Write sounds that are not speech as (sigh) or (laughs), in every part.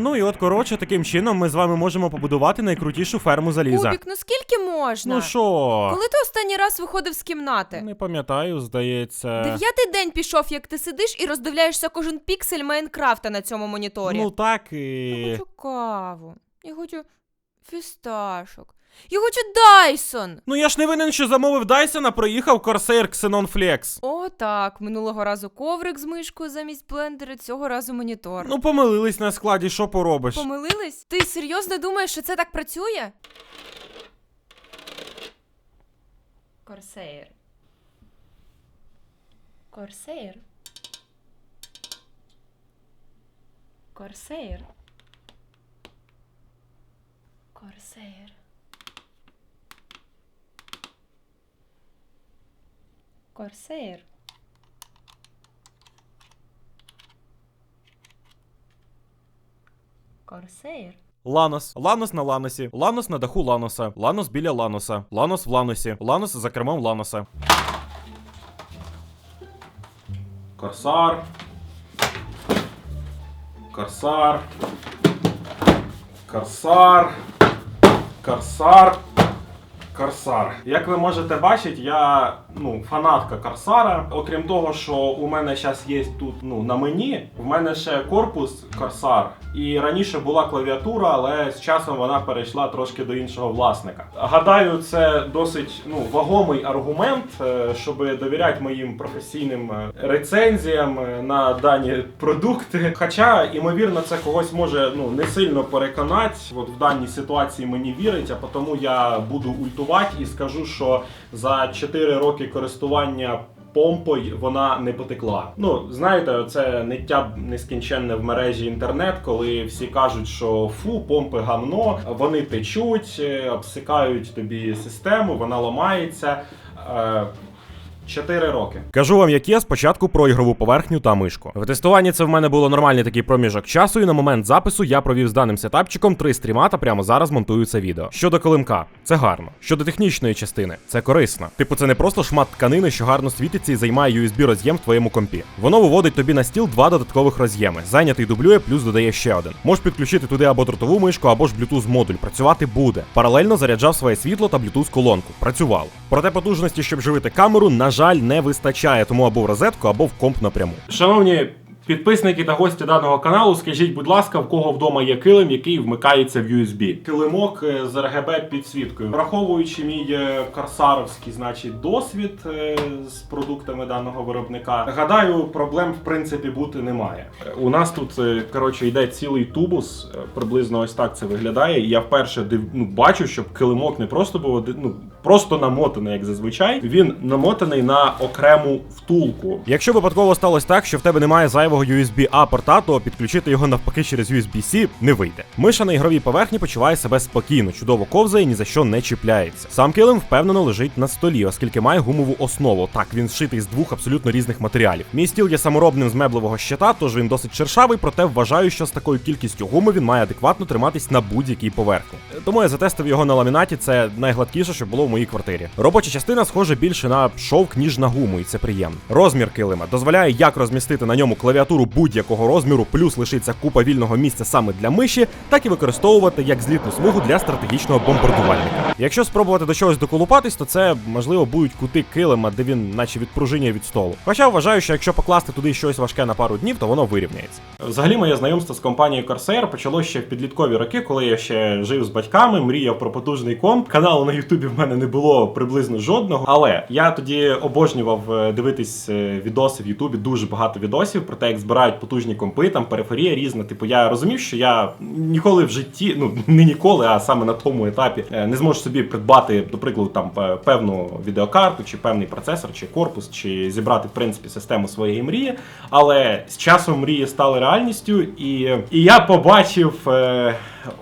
Ну і от, коротше, таким чином ми з вами можемо побудувати найкрутішу ферму заліза. Кубік, ну скільки можна? Ну що? Коли ти останній раз виходив з кімнати? Не пам'ятаю, здається. Дев'ятий день пішов, як ти сидиш і роздивляєшся кожен піксель Майнкрафта на цьому моніторі. Ну так Я і. хочу каву. Я хочу фісташок. Я хочу Дайсон. Ну я ж не винен, що замовив Дайсона, проїхав Corsair Xenon Flex. О, так. Минулого разу коврик з мишкою замість блендера, цього разу монітор. Ну, помилились на складі, що поробиш? Помилились? Ти серйозно думаєш, що це так працює? Корсейр. Корсейр. Корсейр. Корсейр. Корсейр. Корсейр. Ланос. Ланос на Ланосі. Ланос на даху Ланоса. Ланос біля Ланоса. Ланос в Ланосі. Ланос за кермом Ланоса. Корсар. Корсар. Корсар. Корсар. Корсар. Як ви можете бачити, я ну, фанатка Корсара. Окрім того, що у мене зараз є тут ну, на мені, в мене ще корпус Корсар. І раніше була клавіатура, але з часом вона перейшла трошки до іншого власника. Гадаю, це досить ну, вагомий аргумент, е, щоб довіряти моїм професійним е, рецензіям е, на дані продукти. Хоча, ймовірно, це когось може ну, не сильно переконати. От в даній ситуації мені вірить, а тому я буду ультувати і скажу, що за 4 роки користування помпою вона не потекла. Ну, знаєте, це ниття нескінченне в мережі інтернет, коли всі кажуть, що фу, помпи гамно, вони течуть, е, обсикають тобі систему, вона ламається. Е, Чотири роки. Кажу вам, як є спочатку про ігрову поверхню та мишку. В тестуванні це в мене було нормальний такий проміжок часу, і на момент запису я провів з даним сетапчиком три стріма та прямо зараз монтую це відео. Щодо килимка, це гарно. Щодо технічної частини, це корисно. Типу, це не просто шмат тканини, що гарно світиться і займає USB роз'єм в твоєму компі. Воно виводить тобі на стіл два додаткових роз'єми. Зайнятий дублює, плюс додає ще один. Можеш підключити туди або дротову мишку, або ж Bluetooth модуль. Працювати буде. Паралельно заряджав своє світло та Bluetooth колонку. Працював. Проте потужності, щоб живити камеру, на жаль, не вистачає, тому або в розетку, або в комп напряму. Шановні підписники та гості даного каналу, скажіть, будь ласка, в кого вдома є килим, який вмикається в USB? Килимок е, з RGB підсвіткою. Враховуючи мій е, корсаровський, значить, досвід е, з продуктами даного виробника, гадаю, проблем в принципі бути немає. У нас тут коротше йде цілий тубус, приблизно ось так це виглядає. І я вперше див, ну, бачу, щоб килимок не просто був один- ну, просто намотаний, як зазвичай. Він намотаний на окрему втулку. Якщо випадково сталося так, що в тебе немає зайвого USB-A порта, то підключити його навпаки через USB-C не вийде. Миша на ігровій поверхні почуває себе спокійно, чудово ковзає, ні за що не чіпляється. Сам килим впевнено лежить на столі, оскільки має гумову основу. Так, він зшитий з двох абсолютно різних матеріалів. Мій стіл є саморобним з меблевого щита, тож він досить шершавий, проте вважаю, що з такою кількістю гуми він має адекватно триматись на будь-якій поверхні. Тому я затестив його на ламінаті. Це найгладкіше, що було в моїй квартирі. Робоча частина схожа більше на шовк, ніж на гуму, і це приємно. Розмір килима дозволяє як розмістити на ньому клавіатуру будь-якого розміру, плюс лишиться купа вільного місця саме для миші, так і використовувати як злітну смугу для стратегічного бомбардувальника. Якщо спробувати до чогось доколупатись, то це можливо будуть кути килима, де він наче відпружинює від столу. Хоча вважаю, що якщо покласти туди щось важке на пару днів, то воно вирівняється. Взагалі, моє знайомство з компанією Corsair почалося ще в підліткові роки, коли я ще жив з батьками, мріяв про потужний комп. Каналу на Ютубі в мене не було приблизно жодного. Але я тоді обожнював е, дивитись е, відоси в Ютубі, дуже багато відосів про те, як збирають потужні компи, там периферія різна. Типу, я розумів, що я ніколи в житті, ну не ніколи, а саме на тому етапі е, не зможу собі придбати, до прикладу, там певну відеокарту, чи певний процесор, чи корпус, чи зібрати в принципі систему своєї мрії. Але з часом мрії стали реальністю, і, і я побачив. Е,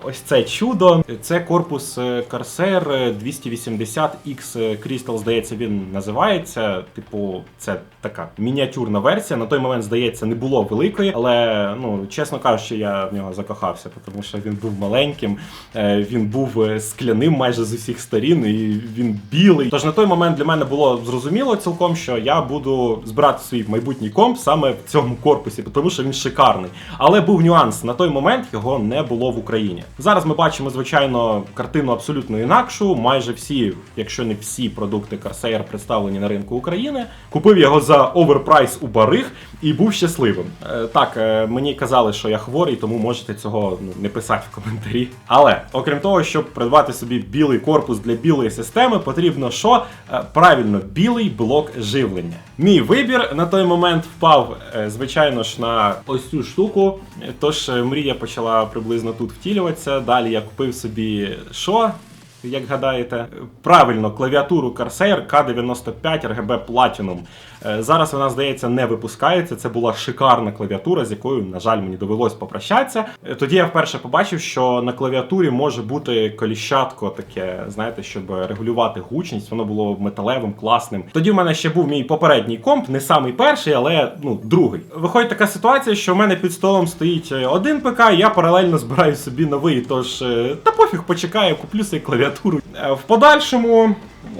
ось це чудо. Це корпус е, Corsair 280X Crystal, здається, він називається. Типу, це така мініатюрна версія. На той момент, здається, не було великої, але ну, чесно кажучи, я в нього закохався, тому що він був маленьким, е, він був е, скляним майже з усіх сторін, і він білий. Тож на той момент для мене було зрозуміло цілком, що я буду збирати свій майбутній комп саме в цьому корпусі, тому що він шикарний. Але був нюанс на той момент його не було в Україні. Зараз ми бачимо, звичайно, картину абсолютно інакшу. Майже всі, якщо не всі продукти Corsair представлені на ринку України. Купив його за оверпрайс у бариг і був щасливим. Е, так, е, мені казали, що я хворий, тому можете цього ну, не писати в коментарі. Але окрім того, щоб придбати собі білий корпус для білої системи, потрібно що? Е, правильно, білий блок живлення. Мій вибір на той момент впав, е, звичайно ж, на ось цю штуку. Тож е, мрія почала приблизно тут втілюватися. Далі я купив собі що? Як гадаєте, правильно, клавіатуру Corsair K95 RGB Platinum. Е, Зараз вона, здається, не випускається. Це була шикарна клавіатура, з якою, на жаль, мені довелось попрощатися. Е, Тоді я вперше побачив, що на клавіатурі може бути коліщатко таке, знаєте, щоб регулювати гучність. Воно було металевим, класним. Тоді в мене ще був мій попередній комп, не самий перший, але ну другий. Виходить така ситуація, що в мене під столом стоїть е, один ПК, і я паралельно збираю собі новий. Тож та пофіг, почекаю, куплю собі клавіатуру. В подальшому,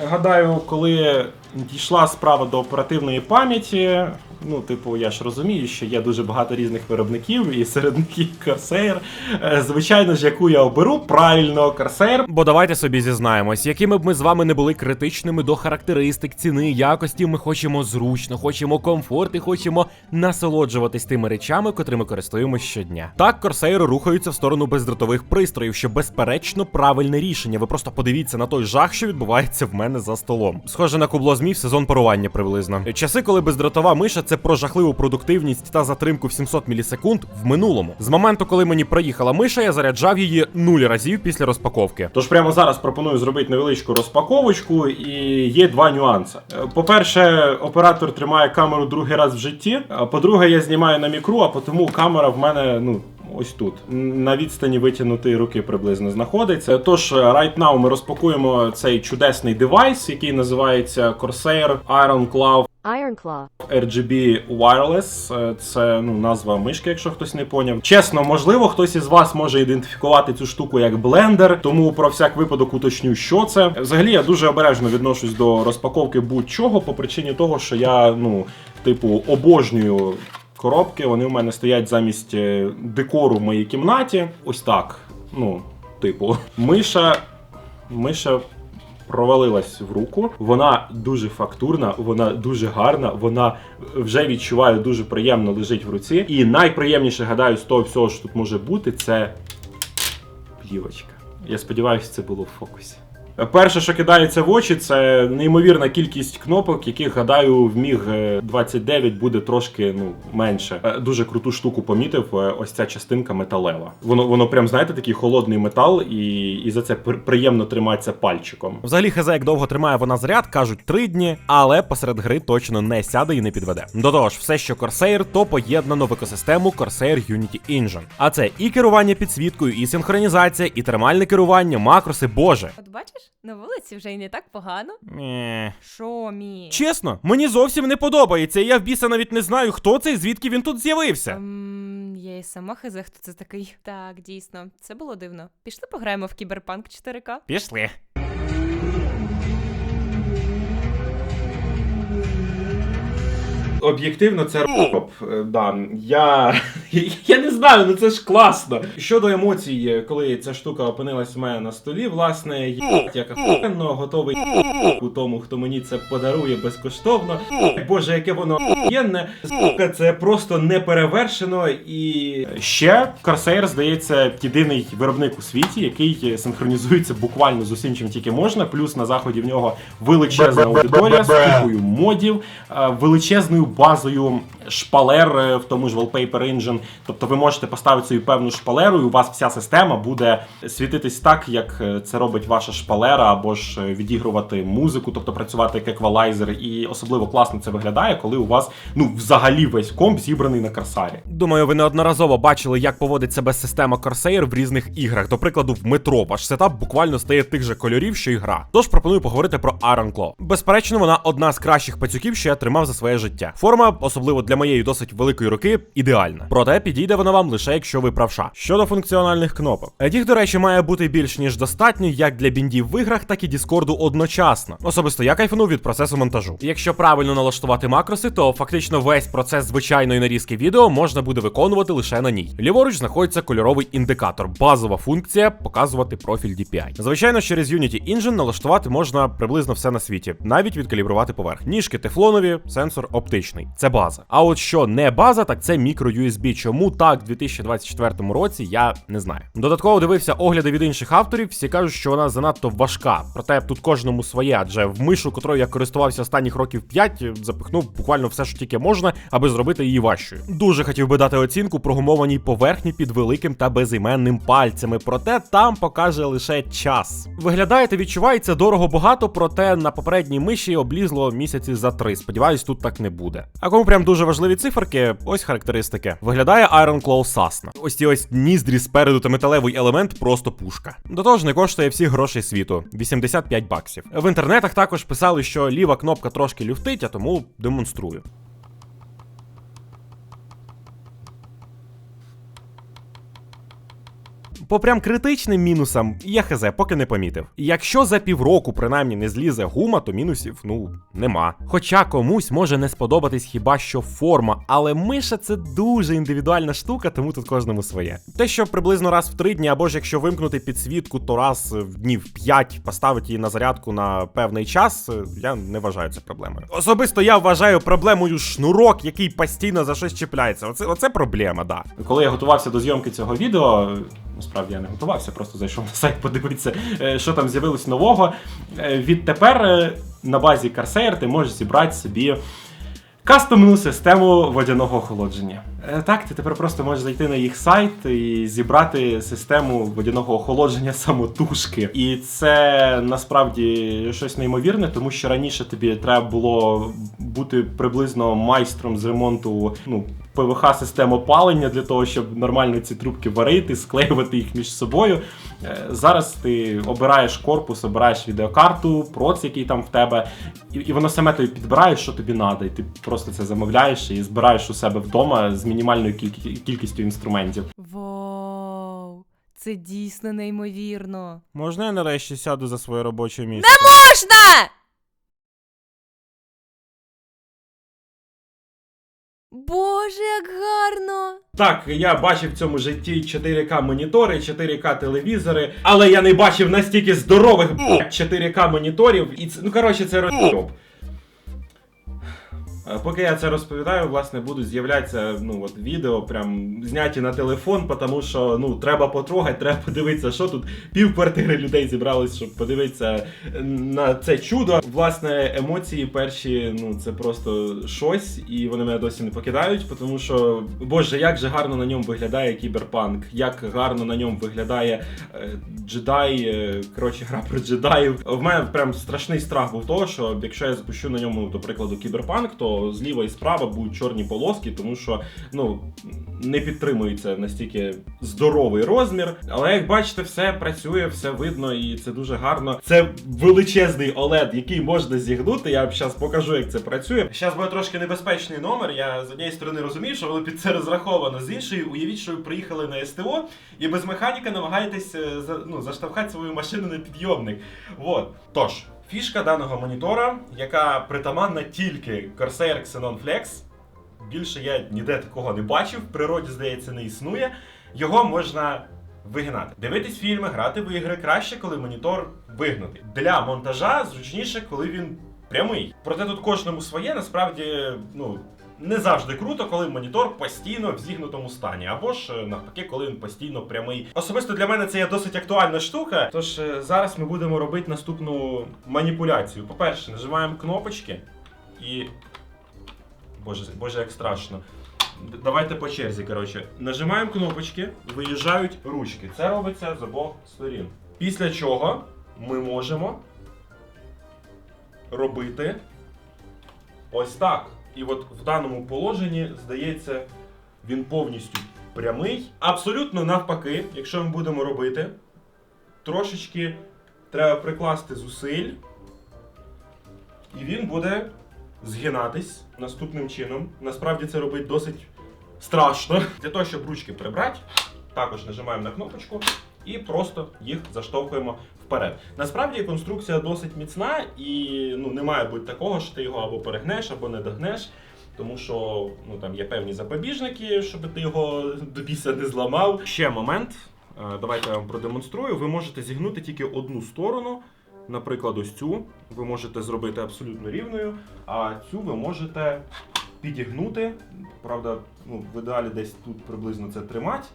гадаю, коли дійшла справа до оперативної пам'яті. Ну, типу, я ж розумію, що є дуже багато різних виробників, і серед них Corsair. Е, Звичайно ж, яку я оберу, правильно, Corsair. Бо давайте собі зізнаємось, якими б ми з вами не були критичними до характеристик, ціни, якості, ми хочемо зручно, хочемо комфорт і хочемо насолоджуватись тими речами, котрими користуємось щодня. Так, Corsair рухаються в сторону бездротових пристроїв, що безперечно правильне рішення. Ви просто подивіться на той жах, що відбувається в мене за столом. Схоже на кубло змій в сезон парування приблизно. Часи, коли бездротова миша це про жахливу продуктивність та затримку в 700 мілісекунд в минулому. З моменту, коли мені проїхала миша, я заряджав її нуль разів після розпаковки. Тож прямо зараз пропоную зробити невеличку розпаковочку, і є два нюанси. Е, По-перше, оператор тримає камеру другий раз в житті. А по-друге, я знімаю на мікру, а тому камера в мене ну. Ось тут на відстані витягнутої руки приблизно знаходиться. Тож е, right now ми розпакуємо цей чудесний девайс, який називається Corsair Iron Cloud Iron Claw. RGB Wireless. Е, Це ну, назва мишки, якщо хтось не поняв. Чесно, можливо, хтось із вас може ідентифікувати цю штуку як блендер, тому про всяк випадок уточню, що це. Взагалі, я дуже обережно відношусь до розпаковки будь-чого по причині того, що я, ну, типу, обожнюю. Коробки, вони у мене стоять замість е, декору в моїй кімнаті. Ось так. Ну, типу, миша. Миша провалилась в руку. Вона дуже фактурна, вона дуже гарна, вона вже відчуваю дуже приємно лежить в руці. І найприємніше, гадаю, з того всього, що тут може бути, це плівочка. Я сподіваюся, це було в фокусі. Перше, що кидається в очі, це неймовірна кількість кнопок, яких, гадаю, в міг е, 29 буде трошки ну, менше. Е, Дуже круту штуку помітив. е, Ось ця частинка металева. Воно воно прям знаєте такий холодний метал, і, і за це приємно триматися пальчиком. Взагалі, хз, як довго тримає вона заряд, кажуть три дні, але посеред гри точно не сяде і не підведе. До того ж, все, що Corsair, то поєднано в екосистему Corsair Unity Engine. А це і керування підсвіткою, і синхронізація, і термальне керування, макроси, боже. От бачиш, на вулиці вже й не так погано. Ні. Шо, мі? Чесно, мені зовсім не подобається, і я в біса навіть не знаю, хто це і звідки він тут з'явився. Ем, я і сама хизе, хто це такий. Так, дійсно, це було дивно. Пішли пограємо в кіберпанк 4К. Пішли. Об'єктивно, це роб. Е, Да, я, (laughs) я не знаю, ну це ж класно. Щодо емоцій, е, коли ця штука опинилась у мене на столі, власне, я як охуєнно готовий у тому, хто мені це подарує безкоштовно. Боже, яке воно охуєнне. Сука, це просто неперевершено. І ще Corsair, здається, єдиний виробник у світі, який синхронізується буквально з усім, чим тільки можна. Плюс на заході в нього величезна аудиторія з купою модів, е, величезною базою шпалер е, в тому ж Wallpaper Engine. Тобто ви можете поставити свою певну шпалеру, і у вас вся система буде світитись так, як е, це робить ваша шпалера, або ж е, відігрувати музику, тобто працювати як еквалайзер. І особливо класно це виглядає, коли у вас ну взагалі весь комп зібраний на Корсарі. Думаю, ви неодноразово бачили, як поводить себе система Corsair в різних іграх. До прикладу, в метро ваш сетап буквально стає тих же кольорів, що і гра. Тож пропоную поговорити про Iron. Безперечно, вона одна з кращих пацюків, що я тримав за своє життя. Форма, особливо для моєї досить великої руки, ідеальна. Проте підійде вона вам лише якщо ви правша. Щодо функціональних кнопок, їх, до речі, має бути більш ніж достатньо, як для біндів в іграх, так і Діскорду одночасно. Особисто я кайфанув від процесу монтажу. Якщо правильно налаштувати макроси, то фактично весь процес звичайної нарізки відео можна буде виконувати лише на ній. Ліворуч знаходиться кольоровий індикатор, базова функція показувати профіль DPI. Звичайно, через Unity Engine налаштувати можна приблизно все на світі, навіть відкалібрувати поверх. Ніжки тефлонові, сенсор оптичний. Це база. А от що не база, так це мікро USB. Чому так в 2024 році, я не знаю. Додатково дивився огляди від інших авторів. Всі кажуть, що вона занадто важка. Проте тут кожному своє, адже в мишу, котрою я користувався останніх років 5, запихнув буквально все, що тільки можна, аби зробити її важчою. Дуже хотів би дати оцінку прогумованій поверхні під великим та безіменним пальцями, проте там покаже лише час. Виглядає та відчувається дорого багато, проте на попередній миші облізло місяці за три. Сподіваюсь, тут так не буде. А кому прям дуже важливі циферки, ось характеристики. Виглядає Iron Claw сасна. Ось ці ось ніздрі спереду та металевий елемент просто пушка. До того ж, не коштує всіх грошей світу 85 баксів. В інтернетах також писали, що ліва кнопка трошки люфтить, а тому демонструю. По прям критичним мінусам я хз поки не помітив. Якщо за півроку принаймні не злізе гума, то мінусів ну нема. Хоча комусь може не сподобатись хіба що форма, але миша це дуже індивідуальна штука, тому тут кожному своє. Те, що приблизно раз в три дні, або ж якщо вимкнути підсвітку, то раз в днів 5 поставити її на зарядку на певний час, я не вважаю це проблемою. Особисто я вважаю проблемою шнурок, який постійно за щось чіпляється. Оце, оце проблема, да. Коли я готувався до зйомки цього відео, насправді я не готувався, просто зайшов на сайт подивитися, е, що там з'явилось нового. Е, Відтепер е, на базі Corsair ти можеш зібрати собі кастомну систему водяного охолодження. Так, ти тепер просто можеш зайти на їх сайт і зібрати систему водяного охолодження самотужки. І це насправді щось неймовірне, тому що раніше тобі треба було бути приблизно майстром з ремонту ну, ПВХ систем опалення для того, щоб нормально ці трубки варити, склеювати їх між собою. Е, Зараз ти обираєш корпус, обираєш відеокарту, проц, який там в тебе, і, і воно саме тобі підбирає, що тобі треба. І ти просто це замовляєш і збираєш у себе вдома з мінімальною кіль- кількістю інструментів. Вау, це дійсно неймовірно. Можна я нарешті сяду за своє робоче місце? Не Можна! Боже, як гарно! Так, я бачив в цьому житті 4К монітори, 4К телевізори, але я не бачив настільки здорових 4К моніторів. І це, ну коротше, це розйоб. Е, Поки я це розповідаю, власне, будуть з'являтися ну, от, відео, прям зняті на телефон, тому що ну, треба потрогати, треба подивитися, що тут пів квартири людей зібрались, щоб подивитися на це чудо. Власне, емоції перші, ну це просто щось, і вони мене досі не покидають, тому що, боже, як же гарно на ньому виглядає кіберпанк, як гарно на ньому виглядає е, джедай, е, коротше, гра про джедаїв. В мене прям страшний страх був того, що якщо я запущу на ньому, до прикладу, кіберпанк, то зліва і справа будуть чорні полоски, тому що ну не підтримується настільки здоровий розмір. Але як бачите, все працює, все видно, і це дуже гарно. Це величезний OLED, який можна зігнути. Я зараз покажу, як це працює. Зараз буде трошки небезпечний номер. Я з однієї сторони розумію, що воно під це розраховано. З іншої, уявіть, що ви приїхали на СТО і без механіка намагаєтесь е, ну, заштовхати свою машину на підйомник. Вот. Тож, фішка даного монітора, яка притаманна тільки Corsair Xenon Flex. Більше я ніде такого не бачив, в природі, здається, не існує. Його можна вигинати. Дивитись фільми, грати в ігри краще, коли монітор вигнутий. Для монтажа зручніше, коли він прямий. Проте тут кожному своє, насправді, ну. Не завжди круто, коли монітор постійно в зігнутому стані, або ж е, навпаки, коли він постійно прямий. Особисто для мене це є досить актуальна штука. Тож е, зараз ми будемо робити наступну маніпуляцію. По-перше, нажимаємо кнопочки і Боже, боже, як страшно. Давайте по черзі, коротше. Нажимаємо кнопочки, виїжджають ручки. Це робиться з обох сторін. Після чого ми можемо робити ось так. І от в даному положенні, здається, він повністю прямий. Абсолютно навпаки, якщо ми будемо робити, трошечки треба прикласти зусиль, і він буде згинатись наступним чином. Насправді це робить досить страшно. Для того, щоб ручки прибрати, також нажимаємо на кнопочку і просто їх заштовхуємо вперед. Насправді конструкція досить міцна і ну, не має бути такого, що ти його або перегнеш, або не догнеш. Тому що ну, там є певні запобіжники, щоб ти його до біса не зламав. Ще момент. Е, Давайте я вам продемонструю. Ви можете зігнути тільки одну сторону. Наприклад, ось цю ви можете зробити абсолютно рівною, а цю ви можете підігнути. Правда, ну, в ідеалі десь тут приблизно це тримати.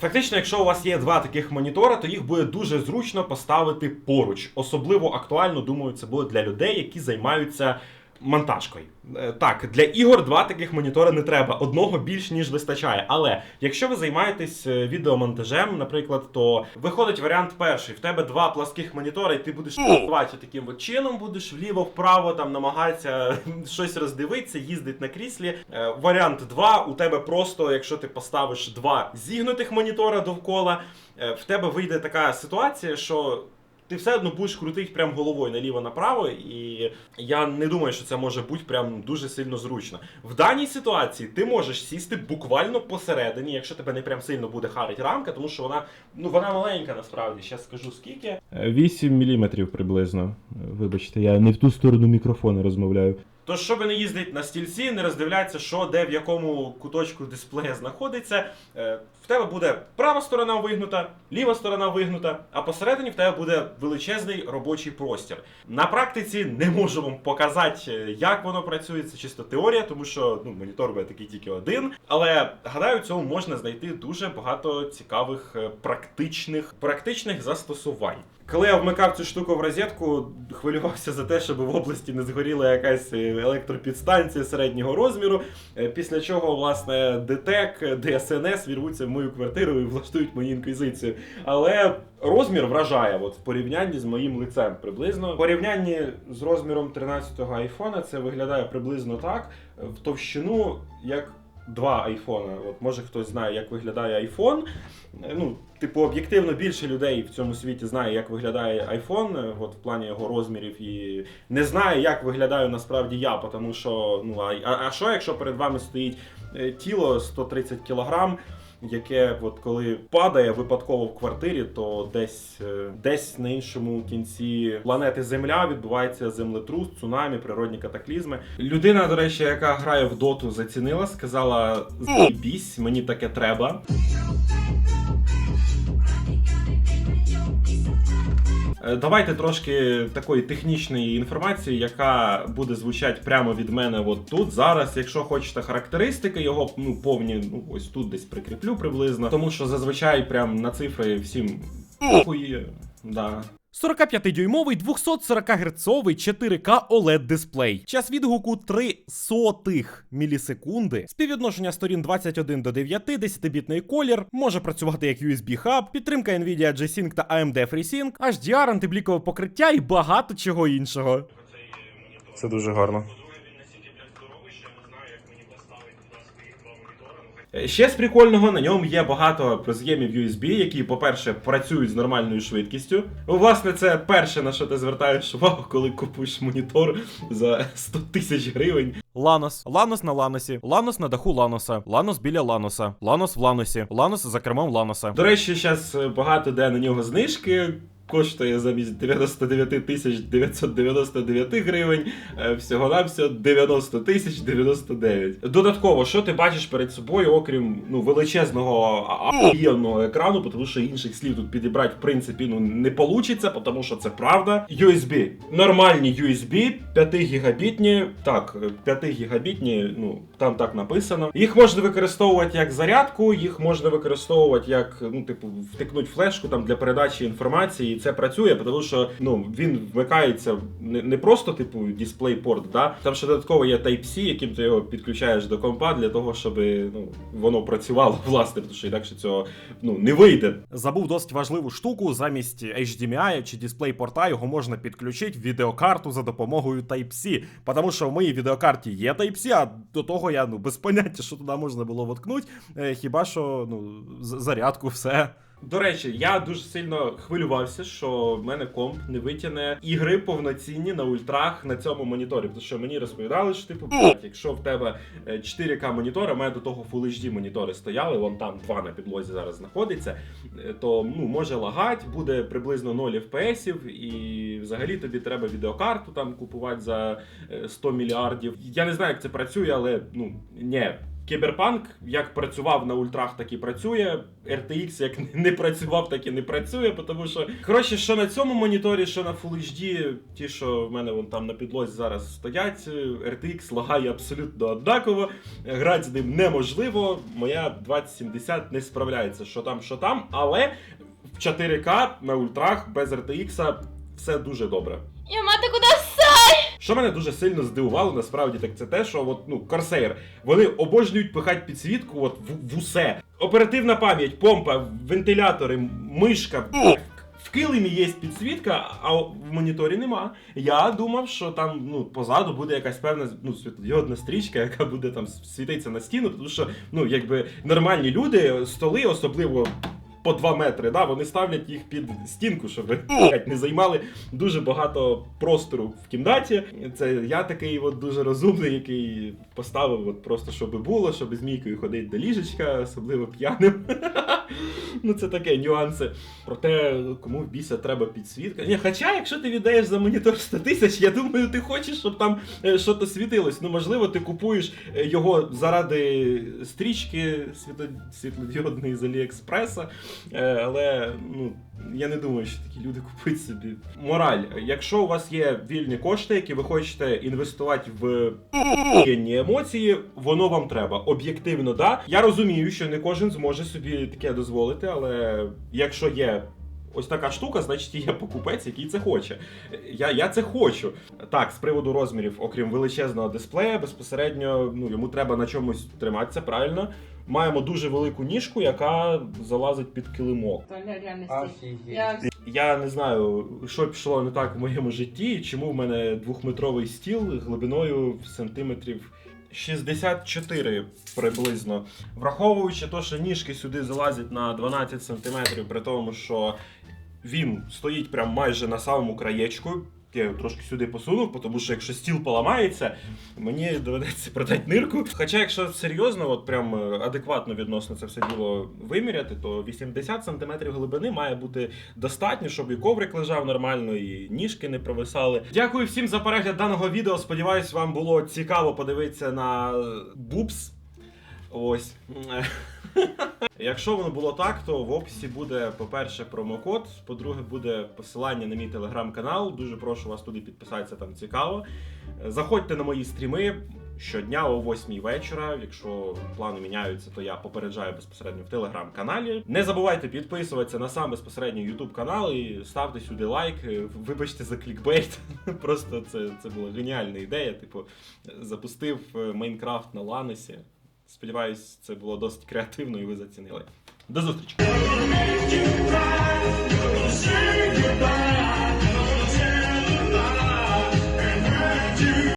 Фактично, якщо у вас є два таких монітора, то їх буде дуже зручно поставити поруч. Особливо актуально, думаю, це буде для людей, які займаються монтажкою. Е, Так, для ігор два таких монітори не треба. Одного більш ніж вистачає. Але якщо ви займаєтесь е, відеомонтажем, наприклад, то виходить варіант перший: в тебе два пласких монітори, і ти будеш працювати таким от чином, будеш вліво-вправо там намагатися (laughs) щось роздивитися, їздити на кріслі. Е, Варіант 2, у тебе просто, якщо ти поставиш два зігнутих монітора довкола, в тебе вийде така ситуація, що. Ти все одно будеш крутити прям головою наліво-направо, і я не думаю, що це може бути прям дуже сильно зручно. В даній ситуації ти можеш сісти буквально посередині, якщо тебе не прям сильно буде харить рамка, тому що вона ну вона маленька насправді. Зараз скажу скільки. 8 мм приблизно. Вибачте, я не в ту сторону мікрофона розмовляю. Тож, щоб не їздити на стільці, не роздивлятися, що де в якому куточку дисплея знаходиться, е, в тебе буде права сторона вигнута, ліва сторона вигнута, а посередині в тебе буде величезний робочий простір. На практиці не можу вам показати, е, як воно працює, це чисто теорія, тому що ну, монітор буде такий тільки один. Але гадаю, в цьому можна знайти дуже багато цікавих е, практичних, практичних застосувань. Коли я вмикав цю штуку в розетку, хвилювався за те, щоб в області не згоріла якась е, електропідстанція середнього розміру. е, Після чого, власне, ДТЕК, ДСНС вірвуться в мою квартиру і влаштують мені інквізицію. Але розмір вражає от, в порівнянні з моїм лицем приблизно. В порівнянні з розміром 13-го айфона це виглядає приблизно так. В товщину, як два айфона. От може хтось знає, як виглядає айфон. Ну, типу, об'єктивно більше людей в цьому світі знає, як виглядає айфон, е, от в плані його розмірів, і не знає, як виглядаю насправді я, тому що ну а, а, а що, якщо перед вами стоїть е, тіло 130 кілограм, яке от коли падає випадково в квартирі, то десь, е, десь на іншому кінці планети Земля відбувається землетрус, цунамі, природні катаклізми. Людина, до речі, яка грає в доту, зацінила, сказала: бісь, мені таке треба. Давайте трошки такої технічної інформації, яка буде звучати прямо від мене от тут. Зараз, якщо хочете характеристики, його ну повні, ну ось тут десь прикріплю приблизно. Тому що зазвичай прям на цифри всім. Да. 45-дюймовий 240 герцовий 4К OLED дисплей. Час відгуку 3 сотих мілісекунди. Співвідношення сторін 21 до 9, 10-бітний колір, може працювати як USB хаб, підтримка Nvidia G-Sync та AMD FreeSync, HDR, антиблікове покриття і багато чого іншого. Це дуже гарно. Ще з прикольного на ньому є багато роз'ємів USB, які, по-перше, працюють з нормальною швидкістю. Ну, власне, це перше, на що ти звертаєш увагу, коли купуєш монітор за 100 тисяч гривень. Ланос, Ланос на Ланосі, Ланос на даху Ланоса, Ланос біля Ланоса, Ланос в Ланосі, Ланос за кермом Ланоса. До речі, зараз багато де на нього знижки. Коштує замість 99 тисяч 999 гривень, е, всього навсього 90 тисяч 99. Додатково, що ти бачиш перед собою, окрім ну величезного ахуєнного екрану, тому що інших слів тут підібрати в принципі ну не получиться, тому що це правда. USB. Нормальні USB, 5 гігабітні. Так, 5 гігабітні, ну там так написано. Їх можна використовувати як зарядку, їх можна використовувати як, ну, типу, втикнути флешку там для передачі інформації. Це працює, тому що ну він вмикається не, просто типу DisplayPort, да там ще додатково є Type-C, яким ти його підключаєш до компа для того, щоб ну воно працювало (laughs) власне, тому що інакше цього ну не вийде. Забув досить важливу штуку. Замість HDMI чи DisplayPort його можна підключити в відеокарту за допомогою Type-C. Тому що в моїй відеокарті є Type-C, а до того я ну без поняття, що туди можна було воткнути. Е, Хіба що ну зарядку, все. До речі, я дуже сильно хвилювався, що в мене комп не витягне ігри повноцінні на ультрах на цьому моніторі. Тому що мені розповідали, що типу, якщо в тебе е, 4К монітор, а в мене до того Full HD монітори стояли, вон там два на підлозі зараз знаходиться, е, то ну може лагать, буде приблизно 0 FPS, і взагалі тобі треба відеокарту там купувати за е, 100 мільярдів. Я не знаю, як це працює, але ну ні. Кіберпанк як працював на ультрах, так і працює. RTX як (laughs) не працював, так і не працює, тому що коротше, що на цьому моніторі, що на Full HD, ті, що в мене вон там на підлозі зараз стоять, RTX лагає абсолютно однаково. Грати з ним неможливо. Моя 2070 не справляється, що там, що там, але в 4К на ультрах без RTX все дуже добре. Я мати куди Що мене дуже сильно здивувало, насправді, так це те, що от, ну, Corsair, вони обожнюють пихати підсвітку от, в, в усе. Оперативна пам'ять, помпа, вентилятори, мишка. В килимі є підсвітка, а в моніторі нема. Я думав, що там ну, позаду буде якась певна ну, світлодіодна стрічка, яка буде там світитися на стіну, тому що ну, якби нормальні люди, столи, особливо по 2 метри, да, вони ставлять їх під стінку, щоб не займали дуже багато простору в кімнаті. Це я такий от дуже розумний, який поставив от просто, щоб було, щоб з мійкою ходити до ліжечка, особливо п'яним. (laughs) Ну, це таке нюанси. Проте, кому в біса треба підсвітка. Ні, хоча, якщо ти віддаєш за монітор 100 тисяч, я думаю, ти хочеш, щоб там е, щось світилось. Ну, можливо, ти купуєш е, його заради стрічки світло... світлодіодної з Аліекспреса. Е, але ну, я не думаю, що такі люди купують собі. Мораль, якщо у вас є вільні кошти, які ви хочете інвестувати в емоції, воно вам треба. Об'єктивно, да. Я розумію, що не кожен зможе собі таке дозволити, але якщо є. Ось така штука, значить є покупець, який це хоче. Я, я це хочу. Так, з приводу розмірів, окрім величезного дисплея, безпосередньо ну, йому треба на чомусь триматися, правильно. Маємо дуже велику ніжку, яка залазить під килимок. Я Я не знаю, що пішло не так в моєму житті, чому в мене двохметровий стіл глибиною в сантиметрів 64 приблизно. Враховуючи те, що ніжки сюди залазять на 12 сантиметрів, при тому, що він стоїть прям майже на самому краєчку. Я його трошки сюди посунув, тому що якщо стіл поламається, мені доведеться продати нирку. Хоча, якщо серйозно, от прям е, адекватно відносно це все діло виміряти, то 80 см глибини має бути достатньо, щоб і коврик лежав нормально, і ніжки не провисали. Дякую всім за перегляд даного відео. Сподіваюсь, вам було цікаво подивитися на е, бубс. Ось. (laughs) Якщо воно було так, то в описі буде, по-перше, промокод, по-друге, буде посилання на мій телеграм-канал. Дуже прошу вас туди підписатися, там цікаво. Заходьте на мої стріми щодня о 8 вечора. Якщо плани міняються, то я попереджаю безпосередньо в телеграм-каналі. Не забувайте підписуватися на сам безпосередньо YouTube канал і ставте сюди лайк. Вибачте за клікбейт. (laughs) Просто це, це була геніальна ідея. Типу, запустив е, Майнкрафт на Ланесі. Сподіваюсь, це було досить креативно і ви зацінили. До зустрічі!